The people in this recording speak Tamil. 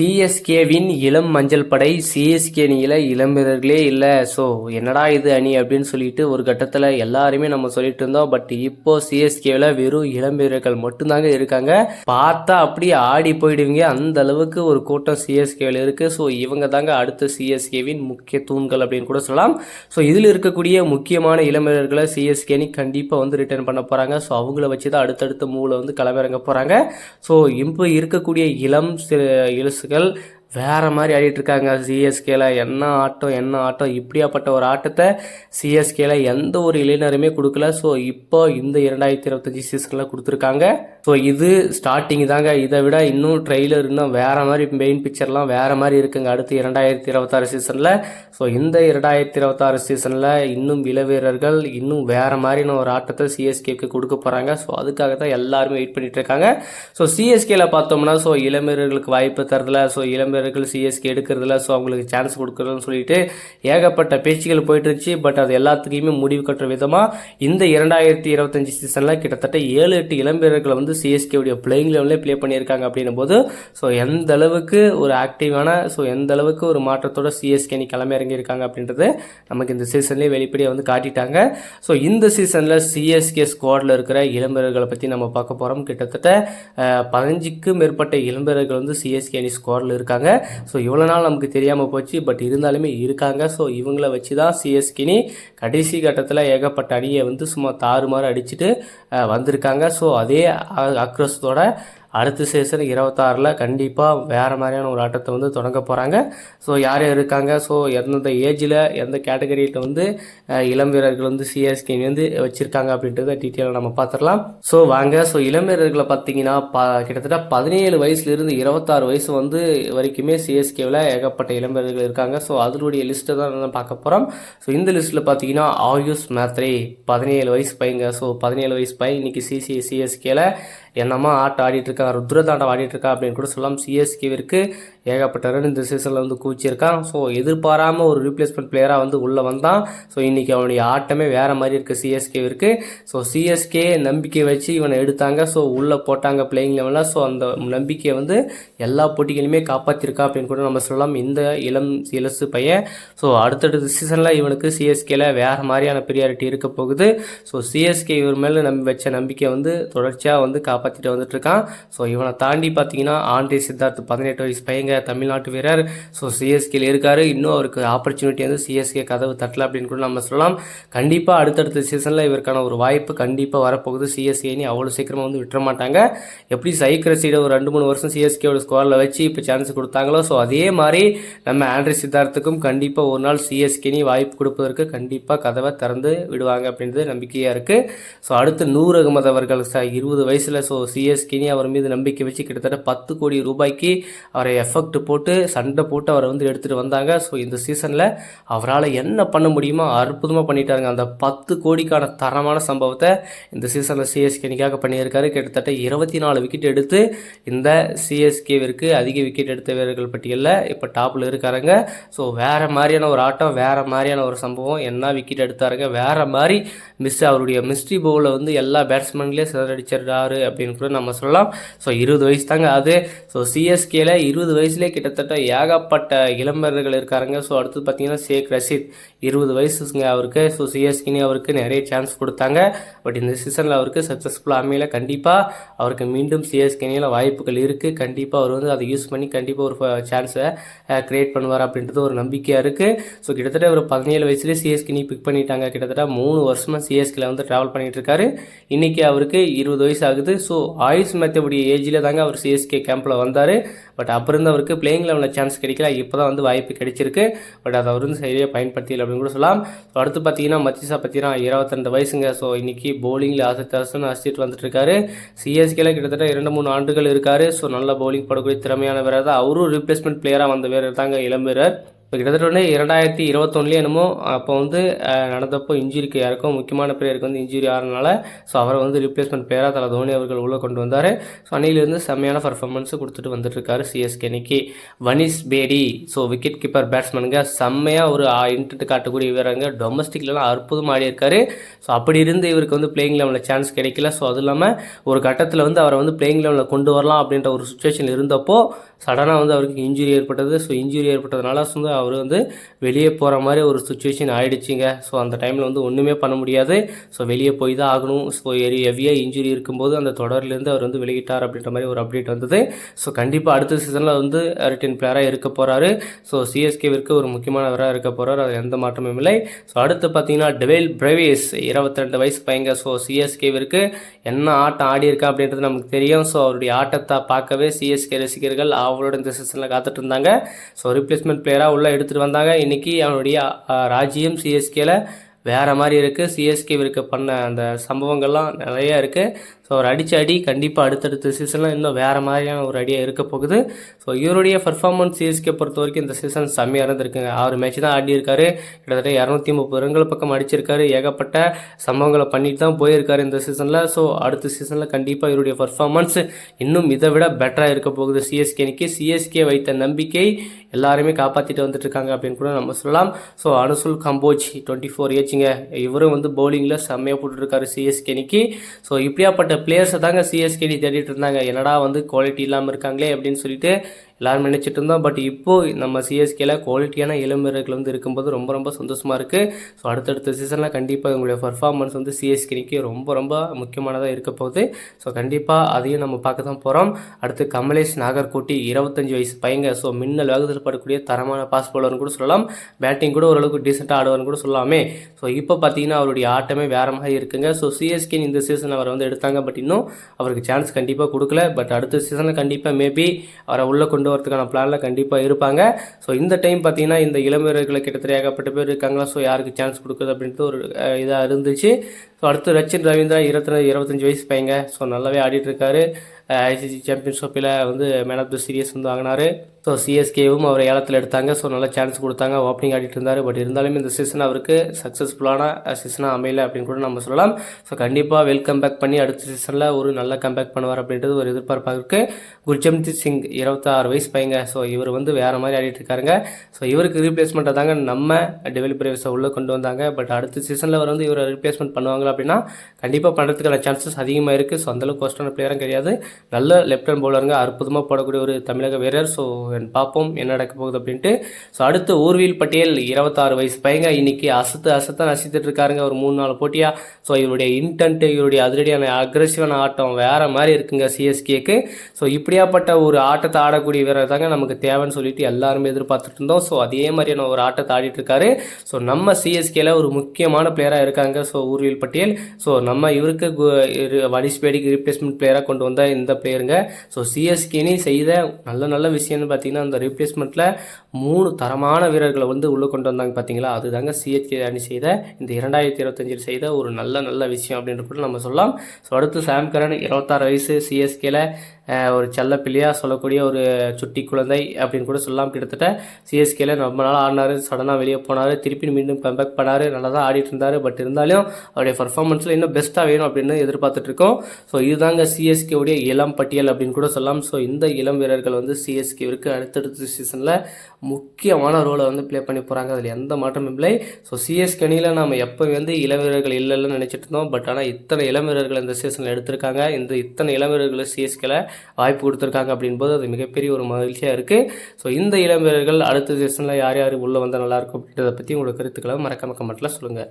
சிஎஸ்கேவின் இளம் மஞ்சள் படை சிஎஸ்கே அணியில் இளம் வீரர்களே இல்லை. ஸோ என்னடா இது அணி அப்படின்னு சொல்லிட்டு ஒரு கட்டத்தில் எல்லாருமே நம்ம சொல்லிட்டு இருந்தோம். பட் இப்போ சிஎஸ்கேவில் வெறும் இளம் வீரர்கள் மட்டும்தாங்க இருக்காங்க. பார்த்தா அப்படியே ஆடி போயிடுவீங்க. அந்த அளவுக்கு ஒரு கூட்டம் சிஎஸ்கேவில் இருக்குது ஸோ இவங்க தாங்க அடுத்த சிஎஸ்கேவின் முக்கிய தூண்கள் அப்படின்னு கூட சொல்லலாம். ஸோ இதில் இருக்கக்கூடிய முக்கியமான இளம் வீரர்களை சிஎஸ்கே அணி கண்டிப்பாக வந்து ரிட்டர்ன் பண்ண போகிறாங்க ஸோ அவங்கள வச்சு தான் அடுத்தடுத்த மூவில் வந்து களமிறங்க போகிறாங்க ஸோ இப்போ இருக்கக்கூடிய இளம் சி- இளசுகள் வேற மாதிரி ஆடிட்டுருக்காங்க சிஎஸ்கேல என்ன ஆட்டம் என்ன ஆட்டம்? இப்படியாப்பட்ட ஒரு ஆட்டத்தை சிஎஸ்கேல எந்த ஒரு இளைஞருமே கொடுக்கல. ஸோ இப்போ இந்த இரண்டாயிரத்தி இருபத்தஞ்சி சீசனில் கொடுத்துருக்காங்க. ஸோ இது ஸ்டார்டிங் தாங்க. இதை விட இன்னும் ட்ரெய்லர் இன்னும் வேறு மாதிரி மெயின் பிக்சர்லாம் வேறு மாதிரி இருக்குங்க அடுத்து இரண்டாயிரத்தி இருபத்தாறு சீசனில் ஸோ இந்த இரண்டாயிரத்தி இருபத்தாறு சீசனில் இன்னும் இள வீரர்கள் இன்னும் வேறு மாதிரியான ஒரு ஆட்டத்தை சிஎஸ்கேக்கு கொடுக்க போகிறாங்க ஸோ அதுக்காக தான் எல்லாருமே வெயிட் பண்ணிகிட்டு இருக்காங்க. ஸோ சிஎஸ்கேல பார்த்தோம்னா ஸோ இளம் வீரர்களுக்கு வாய்ப்பு தரதுல ஸோ இளம் வீரர்கள் சிஎஸ்கே எடுக்கிறதுல ஸோ அவங்களுக்கு சான்ஸ் கொடுக்குறதுன்னு சொல்லிட்டு ஏகப்பட்ட பேச்சுகள் போயிட்டுருச்சு பட் அது எல்லாத்துக்குமே முடிவு கட்டுற விதமாக இந்த இரண்டாயிரத்தி இருபத்தஞ்சி சீசனில் கிட்டத்தட்ட ஏழு எட்டு இளம் வீரர்களை வந்து சிஎஸ்கேவுடைய பிளேயிங் லெவலில் ப்ளே பண்ணியிருக்காங்க அப்படின்னும் போது ஸோ எந்த அளவுக்கு ஒரு ஆக்டிவான ஸோ எந்த அளவுக்கு ஒரு மாற்றத்தோட சிஎஸ்கே அணி கிளம்ப இறங்கியிருக்காங்க அப்படின்றது நமக்கு இந்த சீசன்லேயே வெளிப்படையாக வந்து காட்டிட்டாங்க. ஸோ இந்த சீசனில் சிஎஸ்கே ஸ்குவாடில் இருக்கிற இளம் வீரர்களை பற்றி நம்ம பார்க்க போகிறோம் கிட்டத்தட்ட பதினஞ்சுக்கும் மேற்பட்ட இளம் வீரர்கள் வந்து சிஎஸ்கே அணி ஸ்குவாடில் இருக்காங்க. ஸோ இவ்வளோ நாள் நமக்கு தெரியாமல் போச்சு. பட் இருந்தாலுமே இருக்காங்க. ஸோ இவங்கள வச்சு தான் சிஎஸ்கினி கடைசி கட்டத்தில் ஏகப்பட்ட அணியை வந்து சும்மா தாறுமாறு அடிச்சுட்டு வந்திருக்காங்க. ஸோ அதே அ- ஆக்ரோஷத்தோட அடுத்த சீசன் இருபத்தாறில் கண்டிப்பாக வேறு மாதிரியான ஒரு ஆட்டத்தை வந்து தொடங்க போகிறாங்க ஸோ யார் யார் இருக்காங்க? ஸோ எந்தெந்த ஏஜில் எந்த கேட்டகரியில் வந்து இளம் வீரர்கள் வந்து சிஎஸ்கே வந்து வச்சுருக்காங்க அப்படின்றத டீட்டெயிலாக நம்ம பார்த்துடலாம் ஸோ வாங்க. ஸோ இளம் வீரர்களை பார்த்தீங்கன்னா ப கிட்டத்தட்ட பதினேழு வயசுலேருந்து இருபத்தாறு வயசு வந்து வரைக்குமே சிஎஸ்கேவில் ஏகப்பட்ட இளம் வீரர்கள் இருக்காங்க. ஸோ அதனுடைய லிஸ்ட்டை தான் பார்க்க போகிறோம் ஸோ இந்த லிஸ்ட்டில் பார்த்தீங்கன்னா ஆயுஷ் மேத்ரே பதினேழு வயசு பையங்க. ஸோ பதினேழு வயசு பையன் இன்னைக்கு சிசி சிஎஸ்கேல என்னமா ஆட்டம் ஆடிட்டுருக்கா? ருத்ரதாண்டம் ஆடிட்டுருக்கா? அப்படின்னு கூட சொல்லலாம். சிஎஸ்கேவிற்கு ஏகப்பட்ட ரன் இந்த சீசனில் வந்து குவிச்சிருக்கான். ஸோ எதிர்பாராமல் ஒரு ரீப்ளேஸ்மெண்ட் பிளேயராக வந்து உள்ளே வந்தான். ஸோ இன்றைக்கி அவனுடைய ஆட்டமே வேறு மாதிரி இருக்குது சிஎஸ்கேவிற்கு ஸோ சிஎஸ்கே நம்பிக்கை வச்சு இவனை எடுத்தாங்க. ஸோ உள்ளே போட்டாங்க பிளேயிங் லெவலில் ஸோ அந்த நம்பிக்கையை வந்து எல்லா போட்டிகளையுமே காப்பாற்றிருக்கா அப்படின்னு கூட நம்ம சொல்லலாம். இந்த இளம் இலசு பையன். ஸோ அடுத்தடுத்த சீசனில் இவனுக்கு சிஎஸ்கேல வேறு மாதிரியான ப்ரியாரிட்டி இருக்க போகுது. ஸோ சிஎஸ்கே இவர் மேலே நம்பி வச்ச நம்பிக்கை வந்து தொடர்ச்சியாக வந்து காப்பாற்றிட்டு வந்துட்டுருக்கான். ஸோ இவனை தாண்டி பார்த்தீங்கன்னா ஆண்ட்ரி சித்தார்த் பதினெட்டு வயசு பையங்க தமிழ்நாட்டு வீரர். ஸோ சிஎஸ்கேல இருக்காரு. இன்னும் அவருக்கு ஆப்பர்ச்சுனிட்டி வந்து சிஎஸ்கே கதவு தட்டல அப்படின்னு கூட நம்ம சொல்லலாம். கண்டிப்பாக அடுத்தடுத்த சீசனில் இவருக்கான ஒரு வாய்ப்பு கண்டிப்பாக வரப்போகுது. சிஎஸ்கேனி அவ்வளோ சீக்கிரமாக வந்து விட்டுற மாட்டாங்க. எப்படி சைக்கிள் ஒரு ரெண்டு மூணு வருஷம் சிஎஸ்கேவோட ஸ்கோரில் வச்சு இப்போ சான்ஸ் கொடுத்தாங்களோ? ஸோ அதே மாதிரி நம்ம ஆண்ட்ரி சித்தார்த்துக்கும் கண்டிப்பாக ஒரு நாள் சிஎஸ்கேனி வாய்ப்பு கொடுப்பதற்கு கண்டிப்பாக கதவை திறந்து விடுவாங்க அப்படின்றது நம்பிக்கையாக இருக்குது ஸோ அடுத்து நூறு அகமது அவர்கள் இருபது வயசில் ஸோ சிஎஸ்கேனி அவர் மீது நம்பிக்கை வச்சு கிட்டத்தட்ட பத்து கோடி ரூபாய்க்கு அவரை எஃபெக்ட் போட்டு சண்டை போட்டு அவரை வந்து எடுத்துகிட்டு வந்தாங்க. ஸோ இந்த சீசனில் அவரால் என்ன பண்ண முடியுமோ அற்புதமாக பண்ணிட்டாருங்க. அந்த பத்து கோடிக்கான தரமான சம்பவத்தை இந்த சீசனில் சிஎஸ்கேனிக்காக பண்ணியிருக்காரு. கிட்டத்தட்ட இருபத்தி நாலு விக்கெட் எடுத்து இந்த சிஎஸ்கேவிற்கு அதிக விக்கெட் எடுத்த வீரர்கள் பட்டியலில் இப்போ டாப்பில் இருக்காருங்க. ஸோ வேறு மாதிரியான ஒரு ஆட்டம் வேறு மாதிரியான ஒரு சம்பவம். என்ன விக்கெட் எடுத்தாருங்க? வேறு மாதிரி மிஸ் அவருடைய மிஸ்ட்ரி பவுலில் வந்து எல்லா பேட்ஸ்மேன்லேயே சிதறடிச்சிடுறாரு அப்படின்னு கூட நம்ம சொல்லலாம். ஸோ இருபது வயசு தாங்க அது. ஸோ சிஎஸ்கேல இருபது வயசுலேயே கிட்டத்தட்ட ஏகப்பட்ட இளம்பர்கள் இருக்காருங்க. ஸோ அடுத்து பார்த்தீங்கன்னா ஷேக் ரஷீத். இருபது வயசுங்க அவருக்கு. ஸோ சிஎஸ்கேனே அவருக்கு நிறைய சான்ஸ் கொடுத்தாங்க. பட் இந்த சீசனில் அவருக்கு சக்ஸஸ்ஃபுல்லாக அமையல. கண்டிப்பாக அவருக்கு மீண்டும் சிஎஸ்கேனியில் வாய்ப்புகள் இருக்குது கண்டிப்பாக அவர் வந்து அதை யூஸ் பண்ணி கண்டிப்பாக ஒரு சான்ஸை கிரியேட் பண்ணுவார் அப்படின்றது ஒரு நம்பிக்கையாக இருக்குது ஸோ கிட்டத்தட்ட ஒரு பதினேழு வயசுலேயே சிஎஸ்கினி பிக் பண்ணிட்டாங்க. கிட்டத்தட்ட மூணு வருஷமாக சிஎஸ்கேல வந்து ட்ராவல் பண்ணிகிட்டு இருக்காரு. இன்றைக்கி அவருக்கு இருபது வயசு ஆகுது. ஸோ ஸோ ஆயுஷ் மேத்தவுடைய ஏஜில் தாங்க அவர் சிஎஸ்கே கேம்பில் வந்தார். பட் அப்போ இருந்து அவருக்கு பிளேயிங் லெவலில் சான்ஸ் கிடைக்கல. இப்போ தான் வந்து வாய்ப்பு கிடைச்சிருக்கு. பட் அதை அவர் வந்து சரியாக பயன்படுத்தியில் அப்படின்னு கூட சொல்லலாம். ஸோ அடுத்து பார்த்தீங்கன்னா மத்திசா பார்த்தீங்கன்னா இருபத்தெண்டு வயசுங்க. ஸோ இன்றைக்கி பவுலிங்கில் அசத்து அசன்னு அசிட்டு வந்துட்டுருக்காரு. சிஎஸ்கேல கிட்டத்தட்ட இரண்டு மூணு ஆண்டுகள் இருக்கார். ஸோ நல்ல பவுலிங் போடக்கூடிய திறமையான வீரர் தான் அவரும் ரீப்ளேஸ்மெண்ட் பிளேயராக வந்த வீரர் தாங்க இளம் வீரர் இப்போ கிட்டத்தட்ட வந்து இரண்டாயிரத்தி இருபத்தொன்னுலேயே என்னமோ அப்போ வந்து நடந்தப்போ இன்ஜுரிக்கு யாருக்கும் முக்கியமான பிளேயருக்கு வந்து இன்ஜுரி ஆகிறனால ஸோ அவரை வந்து ரீப்ளேஸ்மெண்ட் பிளேயராக தலை தோனி அவர்கள் உள்ளே கொண்டு வந்தார். ஸோ அன்னையிலேருந்து செம்மையான பர்ஃபார்மன்ஸு கொடுத்துட்டு வந்துட்டுருக்காரு சிஎஸ்கே இன்னைக்கு வனிஸ் பேடி ஸோ விக்கெட் கீப்பர் பேட்ஸ்மேனுங்க செம்மையாக ஒரு இன்ட்டு காட்டக்கூடிய வீரங்க டொமஸ்டிக்லலாம் அற்புதம் ஆடியிருக்காரு. ஸோ அப்படி இருந்து இவருக்கு வந்து பிளேயிங் லெவலில் சான்ஸ் கிடைக்கல. ஸோ அது இல்லாமல் ஒரு கட்டத்தில் வந்து அவரை வந்து பிளேயிங் லெவலில் கொண்டு வரலாம் அப்படின்ற ஒரு சுச்சுவேஷன் இருந்தப்போ சடனாக வந்து அவருக்கு இன்ஜுரி ஏற்பட்டது. ஸோ இன்ஜுரி ஏற்பட்டதுனால வந்து அவர் வந்து வெளியே போகிற மாதிரி ஒரு சுச்சுவேஷன் ஆயிடுச்சுங்க. ஸோ அந்த டைமில் வந்து ஒன்றுமே பண்ண முடியாது. ஸோ வெளியே போய் தான் ஆகணும். ஸோ ஹெவியாக இன்ஜுரி இருக்கும்போது அந்த தொடர்லேருந்து அவர் வந்து வெளியிட்டார் அப்படின்ற மாதிரி ஒரு அப்டேட் வந்தது. ஸோ கண்டிப்பாக அடுத்த சீசனில் வந்து ரிட்டன் பிளேயராக இருக்க போகிறாரு ஸோ சிஎஸ்கேவிற்கு ஒரு முக்கியமானவராக இருக்க போகிறார் அது எந்த மாற்றமும் இல்லை. ஸோ அடுத்து பார்த்தீங்கன்னா டெவேல் பிரவேஸ் இருபத்தி ரெண்டு வயசு பையங்க. ஸோ சிஎஸ்கேவிற்கு என்ன ஆட்டம் ஆடி இருக்கா அப்படின்றது நமக்கு தெரியும். ஸோ அவருடைய ஆட்டத்தை பார்க்கவே சிஎஸ்கே ரசிகர்கள் அவரோட இந்த சீசனில் காத்துட்டு இருந்தாங்க ஸோ ரிப்ளேஸ்மெண்ட் பிளேயராக உள்ளே எடுத்துகிட்டு வந்தாங்க. இன்றைக்கி அவனுடைய ராஜ்யம் சிஎஸ்கேல வேறு மாதிரி இருக்குது சிஎஸ்கே சிஎஸ்கேவிற்கு பண்ண அந்த சம்பவங்கள்லாம் நிறையா இருக்குது ஸோ அவர் அடித்த அடி கண்டிப்பாக அடுத்தடுத்த சீசனில் இன்னும் வேறு மாதிரியான ஒரு அடியாக இருக்க போகுது. ஸோ இவருடைய பர்ஃபார்மன்ஸ் சிஎஸ்கே பொறுத்த வரைக்கும் இந்த சீசன் செம்மையாக இருந்திருக்குங்க. ஆறு மேட்ச் தான் ஆடி இருக்காரு கிட்டத்தட்ட இரநூத்தி முப்பது ரன்கள் பக்கம் அடிச்சிருக்காரு. ஏகப்பட்ட சம்பவங்களை பண்ணிட்டு தான் போயிருக்காரு இந்த சீசனில் ஸோ அடுத்த சீசனில் கண்டிப்பாக இவருடைய பர்ஃபார்மன்ஸ் இன்னும் இதை விட பெட்டராக இருக்க போகுது சிஎஸ்கேனிக்கு சிஎஸ்கே வைத்த நம்பிக்கை எல்லாருமே காப்பாற்றிட்டு வந்துட்டு இருக்காங்க அப்படின்னு கூட நம்ம சொல்லலாம். So Anshul Kamboj twenty four ஏச்சுங்க. இவரும் வந்து பவுலிங்கில் செம்மையாக போட்டுருக்காரு சிஎஸ்கேனிக்கு ஸோ இப்படியாப்பட்ட பிளேயர்ஸை தாங்க சிஎஸ்கேடி தேடிட்டு இருந்தாங்க. என்னடா வந்து குவாலிட்டி இல்லாமல் இருக்காங்களே அப்படின்னு சொல்லிட்டு எல்லாரும் நினச்சிட்டு இருந்தோம். பட் இப்போது நம்ம சிஎஸ்கேல குவாலிட்டியான இளம் வீரர்கள் வந்து இருக்கும்போது ரொம்ப ரொம்ப சந்தோஷமாக இருக்குது ஸோ அடுத்தடுத்த சீசனில் கண்டிப்பாக உங்களுடைய பர்ஃபார்மன்ஸ் வந்து சிஎஸ்கேக்கு ரொம்ப ரொம்ப முக்கியமானதாக இருக்க போகுது. ஸோ கண்டிப்பாக அதையும் நம்ம பார்க்க தான் போகிறோம் அடுத்து கமலேஷ் நாகர்கோட்டி இருபத்தஞ்சி வயசு பையங்க. ஸோ மின்னல் வேகத்தில் படக்கூடிய தரமான பாஸ் பவுலர்னு கூட சொல்லலாம். பேட்டிங் கூட ஓரளவுக்கு டீசெண்டாக ஆடுவார்னு கூட சொல்லலாமே. ஸோ இப்போ பார்த்தீங்கன்னா அவருடைய ஆட்டமே வேறு மாதிரி இருக்குங்க. ஸோ சிஎஸ்கே இந்த சீசன் அவரை வந்து எடுத்தாங்க. பட் இன்னும் அவருக்கு சான்ஸ் கண்டிப்பாக கொடுக்கல. பட் அடுத்த சீசனில் கண்டிப்பாக மேபி அவரை உள்ளே கொண்டு வரதுக்கான பிளானில் கண்டிப்பாக இருப்பாங்க. ஸோ இந்த டைம் பார்த்தீங்கன்னா இந்த இளம் வீரர்களை கிட்டத்தட்ட ஏகப்பட்ட பேர் இருக்காங்களா? ஸோ யாருக்கு சான்ஸ் கொடுக்குது அப்படின்ட்டு ஒரு இதாக இருந்துச்சு. ஸோ அடுத்து ரச்சின் ரவீந்திரா இருபத்தி இருபத்தஞ்சி வயசு பையங்க. ஸோ நல்லாவே ஆடிட்டு இருக்காரு. ஐசிசி சாம்பியன்ஷிப்பில் வந்து மேன் ஆஃப் த சீரியஸ் வந்து வாங்கினார். ஸோ சிஎஸ்கேவும் அவர் ஏலத்தில் எடுத்தாங்க. ஸோ நல்ல சான்ஸ் கொடுத்தாங்க. ஓப்பனிங் ஆடிட்டு இருந்தார். பட் இருந்தாலும் இந்த சீசன் அவருக்கு சக்ஸஸ்ஃபுல்லான சீசனாக அமையல அப்படின்னு கூட நம்ம சொல்லலாம். ஸோ கண்டிப்பாக வெல்கம் பேக் பண்ணி அடுத்த சீசனில் ஒரு நல்ல கம்பேக் பண்ணுவார் அப்படின்றது ஒரு எதிர்பார்ப்பாக இருக்குது குர்ஜம்ஜித் சிங் இருபத்தாறு வயசு பையங்க. ஸோ இவர் வந்து வேறு மாதிரி ஆடிட்டு இருக்காருங்க. ஸோ இவருக்கு ரீப்ளேஸ்மெண்ட்டை தாங்க நம்ம டெவலப் பிரேவஸை உள்ளே கொண்டு வந்தாங்க. பட் அடுத்த சீசனில் அவர் வந்து இவரை ரீப்ளேஸ்மெண்ட் பண்ணுவாங்களா அப்படின்னா கண்டிப்பாக பண்ணுறதுக்கான சான்சஸ் அதிகமாக இருக்குது ஸோ அந்தளவுக்கு கோஸ்டான பிளேயரும் கிடையாது. நல்ல லெஃப்ட் ஹேண்ட் பவுலருங்க அற்புதமாக போடக்கூடிய ஒரு தமிழக வீரர். ஸோ பார்ப்போம் என்ன நடக்க போகுது அப்படின்ட்டு. ஸோ அடுத்து ஊர்வீல் பட்டேல் இருபத்தாறு வயசு பையங்க இன்னைக்கு அசத்து அசத்தான் நசித்துட்டு இருக்காருங்க ஒரு மூணு நாலு போட்டியாக ஸோ இவருடைய இன்டென்ட் இவருடைய அதிரடியான அக்ரெசிவான ஆட்டம் வேற மாதிரி இருக்குங்க சிஎஸ்கேக்கு ஸோ இப்படியாப்பட்ட ஒரு ஆட்டத்தை ஆடக்கூடிய வீரர் தாங்க நமக்கு தேவைன்னு சொல்லிட்டு எல்லாருமே எதிர்பார்த்துட்டு இருந்தோம். ஸோ அதே மாதிரியான ஒரு ஆட்டத்தை ஆடிட்டு இருக்காரு. ஸோ நம்ம சிஎஸ்கேல ஒரு முக்கியமான பிளேயராக இருக்காங்க. ஸோ ஊர்வீல் பட்டேல் ஸோ நம்ம இவருக்கு வனிஷ் பேடிக்கு ரீப்ளேஸ்மெண்ட் பிளேயராக கொண்டு வந்தால் இந்த பிளேயருங்க ஸோ சிஎஸ்கேனி செய்த நல்ல நல்ல விஷயம்னு பார்த்தீங்கன்னா அந்த ரீப்ளேஸ்மெண்ட்டில் மூணு தரமான வீரர்களை வந்து உள்ளே கொண்டு வந்தாங்க பார்த்தீங்களா? அதுதாங்க சிஎஸ்கே அணி செய்த இந்த இரண்டாயிரத்தி இருபத்தஞ்சில் செய்த ஒரு நல்ல நல்ல விஷயம் அப்படின்னு கூட நம்ம சொல்லலாம். ஸோ அடுத்து சாம் கரன் இருபத்தாறு வயசு சிஎஸ்கேல ஒரு செல்ல பிள்ளையாக சொல்லக்கூடிய ஒரு சுட்டி குழந்தை அப்படின்னு கூட சொல்லலாம். கிட்டத்தட்ட சிஎஸ்கேல ரொம்ப நாள் ஆடினார். சடனாக வெளியே போனார். திருப்பி மீண்டும் கம்பேக் பண்ணார். நல்லா தான் ஆடிட்டு இருந்தார். பட் இருந்தாலும் அவருடைய பர்ஃபார்மன்ஸில் இன்னும் பெஸ்ட்டாக வேணும் அப்படின்னு எதிர்பார்த்துட்ருக்கோம் ஸோ இதுதாங்க சிஎஸ்கே உடைய இளம் பட்டியல் அப்படின்னு கூட சொல்லலாம். ஸோ இந்த இளம் வீரர்கள் வந்து சிஎஸ்கேவிற்கு அடுத்தடுத்த சீசனில் முக்கியமான ரோலை வந்து ப்ளே பண்ணி போகிறாங்க அதில் எந்த மாற்றமும் இல்லை. ஸோ சிஎஸ்கே அணியில் நம்ம எப்போ வந்து இளம் வீரர்கள் இல்லைன்னு நினச்சிட்டு இருந்தோம். பட் ஆனால் இத்தனை இளம் வீரர்கள் இந்த சீசனில் எடுத்திருக்காங்க. இந்த இத்தனை இளம் வீரர்களை சிஎஸ்கேல வாய்ப்பு கொடுத்துருக்காங்க அப்படின்போது அது மிகப்பெரிய ஒரு மகிழ்ச்சியாக இருக்குது ஸோ இந்த இளம் வீரர்கள் அடுத்த சீசனில் யார் யார் உள்ளே வந்தால் நல்லாயிருக்கும் அப்படின்றத பற்றி உங்களோட கருத்துக்களை மறக்காம கமெண்ட்டில் சொல்லுங்கள்